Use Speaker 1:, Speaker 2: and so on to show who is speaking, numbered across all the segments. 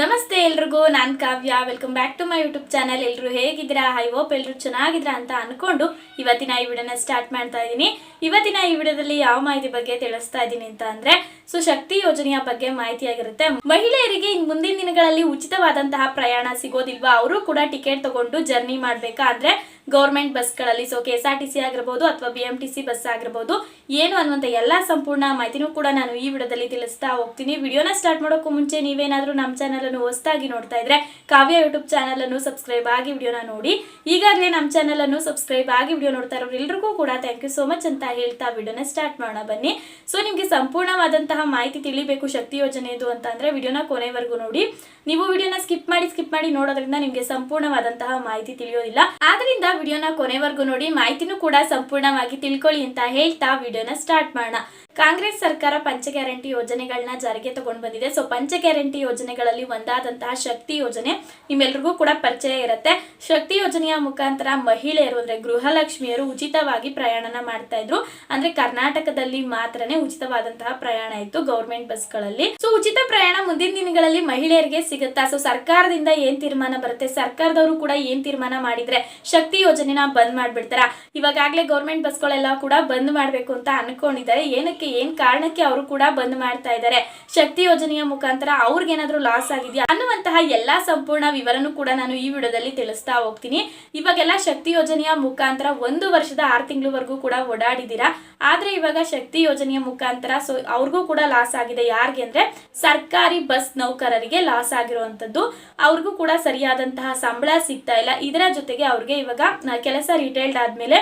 Speaker 1: ನಮಸ್ತೆ ಎಲ್ರಿಗೂ, ನಾನು Kavya. Welcome back to my YouTube channel ಎಲ್ಲರೂ ಹೇಗಿದ್ದೀರಾ? ಐ ಓಪ್ ಎಲ್ಲರೂ ಚೆನ್ನಾಗಿದ್ದೀರಾ ಅಂತ ಅನ್ಕೊಂಡು ಇವತ್ತಿನ ಈ ವಿಡಿಯೋನ ಸ್ಟಾರ್ಟ್ ಮಾಡ್ತಾ ಇದ್ದೀನಿ. ಇವತ್ತಿನ ಈ ವಿಡಿಯೋದಲ್ಲಿ ಯಾವ ಮಾಹಿತಿ ಬಗ್ಗೆ ತಿಳಿಸ್ತಾ ಇದ್ದೀನಿ ಅಂತ ಅಂದ್ರೆ ಸೊ ಶಕ್ತಿ ಯೋಜನೆಯ ಬಗ್ಗೆ ಮಾಹಿತಿಯಾಗಿರುತ್ತೆ. ಮಹಿಳೆಯರಿಗೆ ಇನ್ ಮುಂದಿನ ದಿನಗಳಲ್ಲಿ ಉಚಿತವಾದಂತಹ ಪ್ರಯಾಣ ಸಿಗೋದಿಲ್ವಾ? ಅವರು ಕೂಡ ಟಿಕೆಟ್ ತಗೊಂಡು ಜರ್ನಿ ಮಾಡ್ಬೇಕಾ? ಅಂದ್ರೆ ಗೌರ್ಮೆಂಟ್ ಬಸ್ಗಳಲ್ಲಿ. So K S R T C ಆಗಿರ್ಬೋದು ಅಥವಾ B M T C bus ಆಗಿರ್ಬೋದು, ಏನು ಅನ್ನುವಂಥ ಎಲ್ಲ ಸಂಪೂರ್ಣ ಮಾಹಿತಿನೂ ಕೂಡ ನಾನು ಈ ವಿಡಿಯೋದಲ್ಲಿ ತಿಳಿಸ್ತಾ ಹೋಗ್ತೀನಿ. ವಿಡಿಯೋನ ಸ್ಟಾರ್ಟ್ ಮಾಡೋಕ್ಕೂ ಮುಂಚೆ ನೀವೇನಾದರೂ ನಮ್ಮ ಚಾನಲನ್ನು ಹೊಸದಾಗಿ ನೋಡ್ತಾ ಇದ್ರೆ ಕಾವ್ಯ ಯೂಟ್ಯೂಬ್ ಚಾನಲನ್ನು ಸಬ್ಸ್ಕ್ರೈಬ್ ಆಗಿ ವಿಡಿಯೋನ ನೋಡಿ. ಈಗಾಗಲೇ ನಮ್ಮ ಚಾನಲನ್ನು ಸಬ್ಸ್ಕ್ರೈಬ್ ಆಗಿ ವಿಡಿಯೋ ನೋಡ್ತಾ ಇರೋರು ಎಲ್ರಿಗೂ ಕೂಡ ಥ್ಯಾಂಕ್ ಯು ಸೋ ಮಚ್ ಅಂತ ಹೇಳ್ತಾ ವಿಡಿಯೋನ ಸ್ಟಾರ್ಟ್ ಮಾಡೋಣ ಬನ್ನಿ. ಸೊ ನಿಮಗೆ ಸಂಪೂರ್ಣವಾದಂತಹ ಮಾಹಿತಿ ತಿಳಿಬೇಕು, ಶಕ್ತಿ ಯೋಜನೆಯದು ಅಂತ ಅಂದ್ರೆ ವಿಡಿಯೋನ ಕೊನೆವರೆಗೂ ನೋಡಿ. ನೀವು ವಿಡಿಯೋನ ಸ್ಕಿಪ್ ಮಾಡಿ ಸ್ಕಿಪ್ ಮಾಡಿ ನೋಡೋದ್ರಿಂದ ನಿಮಗೆ ಸಂಪೂರ್ಣವಾದಂತಹ ಮಾಹಿತಿ ತಿಳಿಯೋದಿಲ್ಲ. ಆದ್ರಿಂದ ವಿಡಿಯೋನ ಕೊನೆವರೆಗೂ ನೋಡಿ ಮಾಹಿತಿನೂ ಕೂಡ ಸಂಪೂರ್ಣವಾಗಿ ತಿಳ್ಕೊಳ್ಳಿ ಅಂತ ಹೇಳ್ತಾ ವಿಡಿಯೋನ ಸ್ಟಾರ್ಟ್ ಮಾಡೋಣ. ಕಾಂಗ್ರೆಸ್ ಸರ್ಕಾರ ಪಂಚ ಗ್ಯಾರಂಟಿ ಯೋಜನೆಗಳನ್ನ ಜಾರಿಗೆ ತಗೊಂಡು ಬಂದಿದೆ. ಸೊ ಪಂಚ ಗ್ಯಾರಂಟಿ ಯೋಜನೆಗಳಲ್ಲಿ ಒಂದಾದಂತಹ ಶಕ್ತಿ ಯೋಜನೆ ನಿಮ್ಮೆಲ್ರಿಗೂ ಕೂಡ ಪರಿಚಯ ಇರುತ್ತೆ. ಶಕ್ತಿ ಯೋಜನೆಯ ಮುಖಾಂತರ ಮಹಿಳೆಯರು ಅಂದ್ರೆ ಗೃಹಲಕ್ಷ್ಮಿಯರು ಉಚಿತವಾಗಿ ಪ್ರಯಾಣನ ಮಾಡ್ತಾ ಇದ್ರು. ಅಂದ್ರೆ ಕರ್ನಾಟಕದಲ್ಲಿ ಮಾತ್ರನೇ ಉಚಿತವಾದಂತಹ ಪ್ರಯಾಣ ಇತ್ತು ಗೌರ್ಮೆಂಟ್ ಬಸ್ಗಳಲ್ಲಿ. ಸೊ ಉಚಿತ ಪ್ರಯಾಣ ಮುಂದಿನ ದಿನಗಳಲ್ಲಿ ಮಹಿಳೆಯರಿಗೆ ಸಿಗುತ್ತಾ? ಸೊ ಸರ್ಕಾರದಿಂದ ಏನ್ ತೀರ್ಮಾನ ಬರುತ್ತೆ? ಸರ್ಕಾರದವರು ಕೂಡ ಏನ್ ತೀರ್ಮಾನ ಮಾಡಿದ್ರೆ ಶಕ್ತಿ ಯೋಜನೆನ ಬಂದ್ ಮಾಡ್ಬಿಡ್ತಾರ? ಇವಾಗಾಗ್ಲೇ ಗೌರ್ಮೆಂಟ್ ಬಸ್ಗಳೆಲ್ಲ ಕೂಡ ಬಂದ್ ಮಾಡ್ಬೇಕು ಅಂತ ಅನ್ಕೊಂಡಿದ್ದಾರೆ. ಏನಕ್ಕೆ ಏನ್ ಕಾರಣಕ್ಕೆ ಅವರು ಕೂಡ ಬಂದ್ ಮಾಡ್ತಾ ಇದ್ದಾರೆ ಶಕ್ತಿ ಯೋಜನೆಯ ಮುಖಾಂತರ ಅವ್ರಿಗೇನಾದ್ರೂ ಲಾಸ್ ಆಗಿದೆಯಾ? ಅನ್ನುವಂತಹ ಎಲ್ಲಾ ಸಂಪೂರ್ಣ ವಿವರನೂ ಕೂಡ ನಾನು ಈ ವಿಡಿಯೋದಲ್ಲಿ ತಿಳಿಸ್ತಾ ಹೋಗ್ತೀನಿ. ಇವಾಗೆಲ್ಲ ಶಕ್ತಿ ಯೋಜನೆಯ ಮುಖಾಂತರ ಒಂದು ವರ್ಷದ ಆರು ತಿಂಗಳವರೆಗೂ ಕೂಡ ಓಡಾಡಿದ್ದೀರಾ? ಆದ್ರೆ ಇವಾಗ ಶಕ್ತಿ ಯೋಜನೆಯ ಮುಖಾಂತರ ಸೊ ಅವ್ರಿಗೂ ಕೂಡ ಲಾಸ್ ಆಗಿದೆ. ಯಾರಿಗೆ ಅಂದ್ರೆ ಸರ್ಕಾರಿ ಬಸ್ ನೌಕರರಿಗೆ ಲಾಸ್ ಆಗಿರುವಂತದ್ದು ಅವ್ರಿಗೂ ಕೂಡ ಸರಿಯಾದಂತಹ ಸಂಬಳ ಸಿಗ್ತಾ ಇಲ್ಲ. ಇದರ ಜೊತೆಗೆ ಅವ್ರಿಗೆ ಇವಾಗ ಕೆಲಸ ರಿಟೈಲ್ಡ್ ಆದ್ಮೇಲೆ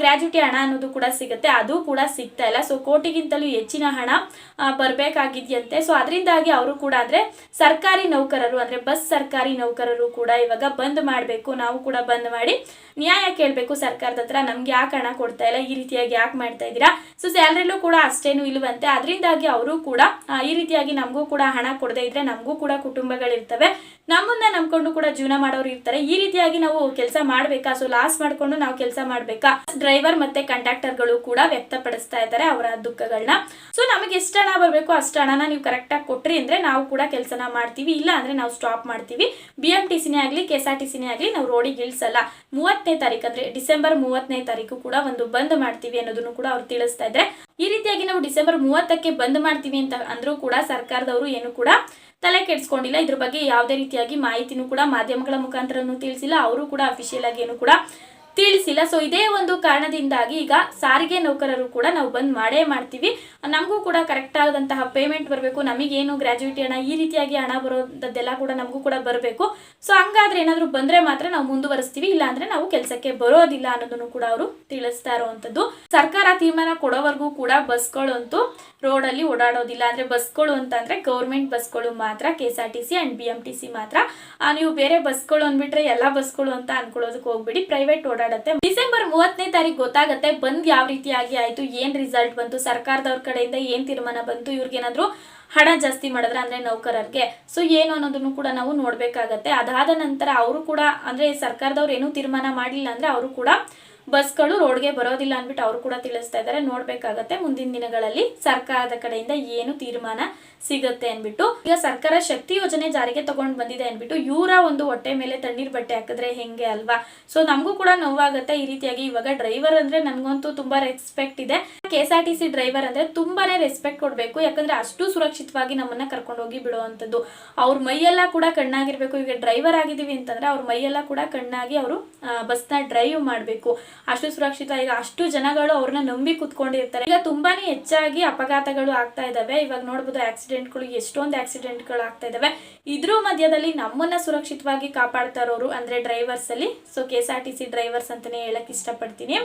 Speaker 1: ಗ್ರಾಜ್ಯುಟಿ ಹಣ ಅನ್ನೋದು ಕೂಡ ಸಿಗುತ್ತೆ. ಅದು ಕೂಡ ಸಿಗ್ತಾ ಇಲ್ಲ. ಸೊ ಕೋಟಿಗಿಂತಲೂ ಹೆಚ್ಚಿನ ಹಣ ಬರಬೇಕಾಗಿದೆಯಂತೆ. ಸೊ ಅದರಿಂದಾಗಿ ಅವರು ಕೂಡ ಅಂದ್ರೆ ಸರ್ಕಾರಿ ನೌಕರರು ಅಂದ್ರೆ ಬಸ್ ಸರ್ಕಾರಿ ನೌಕರರು ಕೂಡ ಇವಾಗ ಬಂದ್ ಮಾಡಬೇಕು. ನಾವು ಕೂಡ ಬಂದ್ ಮಾಡಿ ನ್ಯಾಯ ಕೇಳಬೇಕು ಸರ್ಕಾರದ ಹತ್ರ. ನಮ್ಗೆ ಯಾಕೆ ಹಣ ಕೊಡ್ತಾ ಇಲ್ಲ? ಈ ರೀತಿಯಾಗಿ ಯಾಕೆ ಮಾಡ್ತಾ ಇದ್ದೀರಾ? ಸೊ ಸ್ಯಾಲ್ರಿಲೂ ಕೂಡ ಅಷ್ಟೇನು ಇಲ್ವಂತೆ. ಅದರಿಂದಾಗಿ ಅವರು ಕೂಡ ಈ ರೀತಿಯಾಗಿ ನಮಗೂ ಕೂಡ ಹಣ ಕೊಡದೇ ಇದ್ರೆ ನಮಗೂ ಕೂಡ ಕುಟುಂಬಗಳಿರ್ತವೆ. ನಮ್ಮನ್ನ ನಂಬ್ಕೊಂಡು ಕೂಡ ಜೀವನ ಮಾಡೋರು ಇರ್ತಾರೆ. ಈ ರೀತಿಯಾಗಿ ನಾವು ಕೆಲಸ ಮಾಡ್ಬೇಕಾ? ಸೊ ಲಾಸ್ ಮಾಡ್ಕೊಂಡು ನಾವು ಕೆಲಸ ಮಾಡ್ಬೇಕಾ? ಡ್ರೈವರ್ ಮತ್ತೆ ಕಂಡಕ್ಟರ್ಗಳು ಕೂಡ ವ್ಯಕ್ತಪಡಿಸ್ತಾ ಇದ್ದಾರೆ ಅವರ ದುಃಖಗಳನ್ನ ಸೊ ನಮಗೆ ಎಷ್ಟು ಹಣ ಬರಬೇಕು ಅಷ್ಟು ಹಣನ ನೀವು ಕರೆಕ್ಟಾಗಿ ಕೊಟ್ರಿ ಅಂದ್ರೆ ನಾವು ಕೂಡ ಕೆಲಸನ ಮಾಡ್ತೀವಿ. ಇಲ್ಲ ಅಂದ್ರೆ ನಾವು ಸ್ಟಾಪ್ ಮಾಡ್ತೀವಿ. ಬಿ ಎಂ ಟಿ ಸಿನೇ ಆಗಲಿ ಕೆ ಆರ್ ಟಿ ಸಿನೇ ಆಗ್ಲಿ ನಾವು ರೋಡಿಗೆ ಇಳಿಸಲ್ಲ ಮೂವತ್ತನೇ ತಾರೀಕು ಅಂದ್ರೆ ಡಿಸೆಂಬರ್ ಮೂವತ್ತನೇ ತಾರೀಕು ಕೂಡ ಒಂದು ಬಂದ್ ಮಾಡ್ತೀವಿ ಅನ್ನೋದನ್ನು ಕೂಡ ಅವ್ರು ತಿಳಿಸ್ತಾ ಇದ್ರೆ ಈ ರೀತಿಯಾಗಿ ನಾವು ಡಿಸೆಂಬರ್ ಮೂವತ್ತಕ್ಕೆ ಬಂದ್ ಮಾಡ್ತೀವಿ ಅಂತ ಅಂದ್ರೂ ಕೂಡ ಸರ್ಕಾರದವರು ಏನು ಕೂಡ ತಲೆ ಕೆಡಿಸ್ಕೊಂಡಿಲ್ಲ. ಇದ್ರ ಬಗ್ಗೆ ಯಾವುದೇ ರೀತಿಯಾಗಿ ಮಾಹಿತಿನೂ ಕೂಡ ಮಾಧ್ಯಮಗಳ ಮುಖಾಂತರನೂ ತಿಳಿಸಿಲ್ಲ. ಅವರು ಕೂಡ ಅಫಿಷಿಯಲ್ ಆಗಿ ಏನು ಕೂಡ ತಿಳಿಸಿಲ್ಲ. ಸೊ ಇದೇ ಒಂದು ಕಾರಣದಿಂದಾಗಿ ಈಗ ಸಾರಿಗೆ ನೌಕರರು ಕೂಡ ನಾವು ಬಂದ್ ಮಾಡೇ ಮಾಡ್ತೀವಿ. ನಮಗೂ ಕೂಡ ಕರೆಕ್ಟ್ ಆದಂತಹ ಪೇಮೆಂಟ್ ಬರಬೇಕು. ನಮಗೇನು ಗ್ರಾಜ್ಯುಟಿ ಹಣ, ಈ ರೀತಿಯಾಗಿ ಹಣ ಬರೋದೆಲ್ಲ ಕೂಡ ನಮಗೂ ಕೂಡ ಬರಬೇಕು. ಸೊ ಹಂಗಾದ್ರೆ ಏನಾದರೂ ಬಂದ್ರೆ ಮಾತ್ರ ನಾವು ಮುಂದುವರಿಸ್ತೀವಿ. ಇಲ್ಲ ಅಂದ್ರೆ ನಾವು ಕೆಲಸಕ್ಕೆ ಬರೋದಿಲ್ಲ ಅನ್ನೋದನ್ನು ಕೂಡ ಅವರು ತಿಳಿಸ್ತಾ ಇರುವಂತದ್ದು ಸರ್ಕಾರ ತೀರ್ಮಾನ ಕೊಡೋವರೆಗೂ ಕೂಡ ಬಸ್ಗಳಂತೂ ಅಲ್ಲಿ ಓಡಾಡೋದಿಲ್ಲ. ಅಂದ್ರೆ ಬಸ್ಗಳು ಅಂತಂದ್ರೆ ಗೌರ್ಮೆಂಟ್ ಬಸ್ಗಳು ಮಾತ್ರ K S R T C and B M T C ಮಾತ್ರ. ನೀವು ಬೇರೆ ಬಸ್ಗಳು ಅಂದ್ಬಿಟ್ರೆ ಎಲ್ಲ ಬಸ್ಗಳು ಅಂತ ಅನ್ಕೊಳ್ಳೋದಕ್ಕೆ ಹೋಗ್ಬಿಡಿ. ಪ್ರೈವೇಟ್ ಡಿಸೆಂಬರ್ ಮೂವತ್ತನೇ ತಾರೀಕು ಗೊತ್ತಾಗುತ್ತೆ, ಬಂದ್ ಯಾವ ರೀತಿಯಾಗಿ ಆಯ್ತು, ಏನ್ ರಿಸಲ್ಟ್ ಬಂತು, ಸರ್ಕಾರದವ್ರ ಕಡೆಯಿಂದ ಏನ್ ತೀರ್ಮಾನ ಬಂತು, ಇವ್ರಿಗೇನಾದ್ರೂ ಹಣ ಜಾಸ್ತಿ ಮಾಡಿದ್ರೆ ಅಂದ್ರೆ ನೌಕರರಿಗೆ. ಸೊ ಏನು ಅನ್ನೋದನ್ನು ಕೂಡ ನಾವು ನೋಡ್ಬೇಕಾಗತ್ತೆ. ಅದಾದ ನಂತರ ಅವರು ಕೂಡ ಅಂದ್ರೆ ಸರ್ಕಾರದವ್ರು ಏನೂ ತೀರ್ಮಾನ ಮಾಡಿಲ್ಲ ಅಂದ್ರೆ ಅವರು ಕೂಡ ಬಸ್ಗಳು ರೋಡ್ಗೆ ಬರೋದಿಲ್ಲ ಅಂದ್ಬಿಟ್ಟು ಅವರು ಕೂಡ ತಿಳಿಸ್ತಾ ಇದ್ದಾರೆ. ನೋಡ್ಬೇಕಾಗತ್ತೆ ಮುಂದಿನ ದಿನಗಳಲ್ಲಿ ಸರ್ಕಾರದ ಕಡೆಯಿಂದ ಏನು ತೀರ್ಮಾನ ಸಿಗುತ್ತೆ ಅನ್ಬಿಟ್ಟು ಈಗ ಸರ್ಕಾರ ಶಕ್ತಿ ಯೋಜನೆ ಜಾರಿಗೆ ತಗೊಂಡ್ ಬಂದಿದೆ ಅನ್ಬಿಟ್ಟು ಇವರ ಒಂದು ಹೊಟ್ಟೆ ಮೇಲೆ ತಣ್ಣೀರ್ ಬಟ್ಟೆ ಹಾಕಿದ್ರೆ ಹೆಂಗೆ ಅಲ್ವಾ? ಸೊ ನಮಗೂ ಕೂಡ ನೋವಾಗುತ್ತೆ ಈ ರೀತಿಯಾಗಿ. ಇವಾಗ ಡ್ರೈವರ್ ಅಂದ್ರೆ ನನ್ಗಂತೂ ತುಂಬಾ ರೆಸ್ಪೆಕ್ಟ್ ಇದೆ. K S R T C driver ಅಂದ್ರೆ ತುಂಬಾನೇ ರೆಸ್ಪೆಕ್ಟ್ ಕೊಡ್ಬೇಕು. ಯಾಕಂದ್ರೆ ಅಷ್ಟು ಸುರಕ್ಷಿತವಾಗಿ ನಮ್ಮನ್ನ ಕರ್ಕೊಂಡು ಹೋಗಿ ಬಿಡುವಂತದ್ದು ಅವ್ರ ಮೈಯೆಲ್ಲ ಕೂಡ ಕಣ್ಣಾಗಿರ್ಬೇಕು. ಈಗ ಡ್ರೈವರ್ ಆಗಿದೀವಿ ಅಂತಂದ್ರೆ ಅವ್ರ ಮೈಯೆಲ್ಲ ಕೂಡ ಕಣ್ಣಾಗಿ ಅವರು ಬಸ್ನ ಡ್ರೈವ್ ಮಾಡಬೇಕು. ಅಷ್ಟು ಸುರಕ್ಷಿತ, ಈಗ ಅಷ್ಟು ಜನಗಳು ಅವ್ರನ್ನ ನಂಬಿ ಕುತ್ಕೊಂಡಿರ್ತಾರೆ. ಈಗ ತುಂಬಾನೇ ಹೆಚ್ಚಾಗಿ ಅಪಘಾತಗಳು ಆಗ್ತಾ ಇದಾವೆ. ಇವಾಗ ನೋಡ್ಬೋದು ಆಕ್ಸಿಡೆಂಟ್ಗಳು, ಎಷ್ಟೊಂದು ಆಕ್ಸಿಡೆಂಟ್ಗಳು ಆಗ್ತಾ ಇದಾವೆ. ಇದ್ರ ಮಧ್ಯದಲ್ಲಿ ನಮ್ಮನ್ನ ಸುರಕ್ಷಿತವಾಗಿ ಕಾಪಾಡ್ತಾ ಇರೋರು ಅಂದ್ರೆ ಡ್ರೈವರ್ಸ್ ಅಲ್ಲಿ. So K S R T C drivers ಅಂತಾನೆ ಹೇಳಕ್ ಇಷ್ಟಪಡ್ತೀನಿ.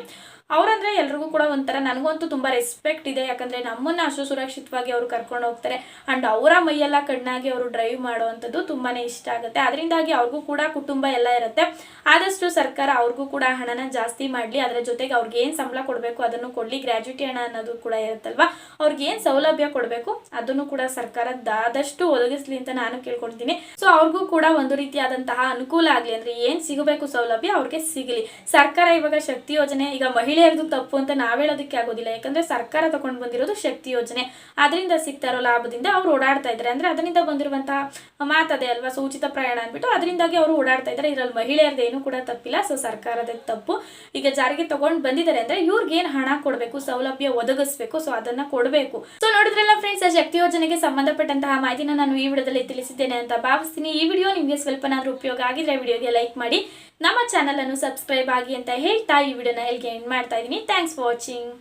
Speaker 1: ಅವ್ರಂದ್ರೆ ಎಲ್ರಿಗೂ ಕೂಡ ಒಂಥರ ನನಗಂತೂ ತುಂಬಾ ರೆಸ್ಪೆಕ್ಟ್ ಇದೆ. ಯಾಕಂದ್ರೆ ನಮ್ಮನ್ನ ಅಷ್ಟು ಸುರಕ್ಷಿತವಾಗಿ ಅವರು ಕರ್ಕೊಂಡು ಹೋಗ್ತಾರೆ. ಅಂಡ್ ಅವರ ಮೈಯೆಲ್ಲ ಕಣ್ಣಾಗಿ ಅವರು ಡ್ರೈವ್ ಮಾಡುವಂಥದ್ದು ತುಂಬಾನೇ ಇಷ್ಟ ಆಗುತ್ತೆ. ಅದರಿಂದಾಗಿ ಅವ್ರಿಗೂ ಕೂಡ ಕುಟುಂಬ ಎಲ್ಲ ಇರುತ್ತೆ. ಆದಷ್ಟು ಸರ್ಕಾರ ಅವ್ರಿಗೂ ಕೂಡ ಹಣನ ಜಾಸ್ತಿ ಮಾಡಲಿ, ಅದರ ಜೊತೆಗೆ ಅವ್ರಿಗೆ ಏನು ಸಂಬಳ ಕೊಡಬೇಕು ಅದನ್ನು ಕೊಡಲಿ ಗ್ರ್ಯಾಜುಟಿ ಹಣ ಅನ್ನೋದು ಕೂಡ ಇರುತ್ತಲ್ವಾ? ಅವ್ರಿಗೆ ಏನು ಸೌಲಭ್ಯ ಕೊಡಬೇಕು ಅದನ್ನು ಕೂಡ ಸರ್ಕಾರ ಆದಷ್ಟು ಒದಗಿಸ್ಲಿ ಅಂತ ನಾನು ಕೇಳ್ಕೊಳ್ತೀನಿ. ಸೊ ಅವ್ರಿಗೂ ಕೂಡ ಒಂದು ರೀತಿಯಾದಂತಹ ಅನುಕೂಲ ಆಗಲಿ, ಅಂದ್ರೆ ಏನು ಸಿಗಬೇಕು ಸೌಲಭ್ಯ ಅವ್ರಿಗೆ ಸಿಗಲಿ. ಸರ್ಕಾರ ಇವಾಗ ಶಕ್ತಿ ಯೋಜನೆ, ಈಗ ಮಹಿಳೆಯರದು ತಪ್ಪು ಅಂತ ನಾವ್ ಹೇಳೋದಕ್ಕೆ ಆಗೋದಿಲ್ಲ, ಯಾಕಂದ್ರೆ ಸರ್ಕಾರ ತಗೊಂಡು ಬಂದಿರೋದು ಶಕ್ತಿ ಯೋಜನೆ. ಅದರಿಂದ ಸಿಗ್ತಾ ಇರೋ ಲಾಭದಿಂದ ಅವ್ರು ಓಡಾಡ್ತಾ ಇದ್ದಾರೆ. ಅಂದ್ರೆ ಅದರಿಂದ ಬಂದಿರುವಂತಹ ಮಾತದೆ ಅಲ್ವಾ, ಸೂಚಿತ ಉಚಿತ ಪ್ರಯಾಣ ಅಂದ್ಬಿಟ್ಟು, ಅದರಿಂದಾಗಿ ಅವರು ಓಡಾಡ್ತಾ ಇದ್ದಾರೆ. ಇದರಲ್ಲಿ ಮಹಿಳೆಯರದ್ದು ಏನು ಕೂಡ ತಪ್ಪಿಲ್ಲ, ಸೊ ಸರ್ಕಾರದ ತಪ್ಪು. ಈಗ ಜಾರಿಗೆ ತಗೊಂಡು ಬಂದಿದ್ದಾರೆ ಅಂದ್ರೆ ಇವ್ರಿಗೆ ಏನ್ ಹಣ ಕೊಡಬೇಕು, ಸೌಲಭ್ಯ ಒದಗಿಸ್ಬೇಕು ಸೊ ಅದನ್ನ ಕೊಡಬೇಕು. ಸೊ ನೋಡಿದ್ರಲ್ಲ ಫ್ರೆಂಡ್ಸ್ ಶಕ್ತಿ ಯೋಜನೆಗೆ ಸಂಬಂಧಪಟ್ಟಂತಹ ಮಾಹಿತಿನ ನಾನು ಈ ವಿಡಿಯೋದಲ್ಲಿ ತಿಳಿಸಿದ್ದೇನೆ ಅಂತ ಭಾವಿಸ್ತೀನಿ. ಈ ವಿಡಿಯೋ ನಿಮಗೆ ಸ್ವಲ್ಪನಾದ್ರೂ ಉಪಯೋಗ ಆಗಿದ್ರೆ ವಿಡಿಯೋಗೆ ಲೈಕ್ ಮಾಡಿ. ನಮ್ಮ ಚಾನಲ್ ಅನ್ನು ಸಬ್ಸ್ಕ್ರೈಬ್ ಆಗಿ ಅಂತ ಹೇಳ್ತಾ ಈ ವಿಡಿಯೋನ ಎಲ್ಲಿಗೆ ಎಂಡ್ ಮಾಡ್ತಾ ಇದ್ದೀನಿ. Thanks for watching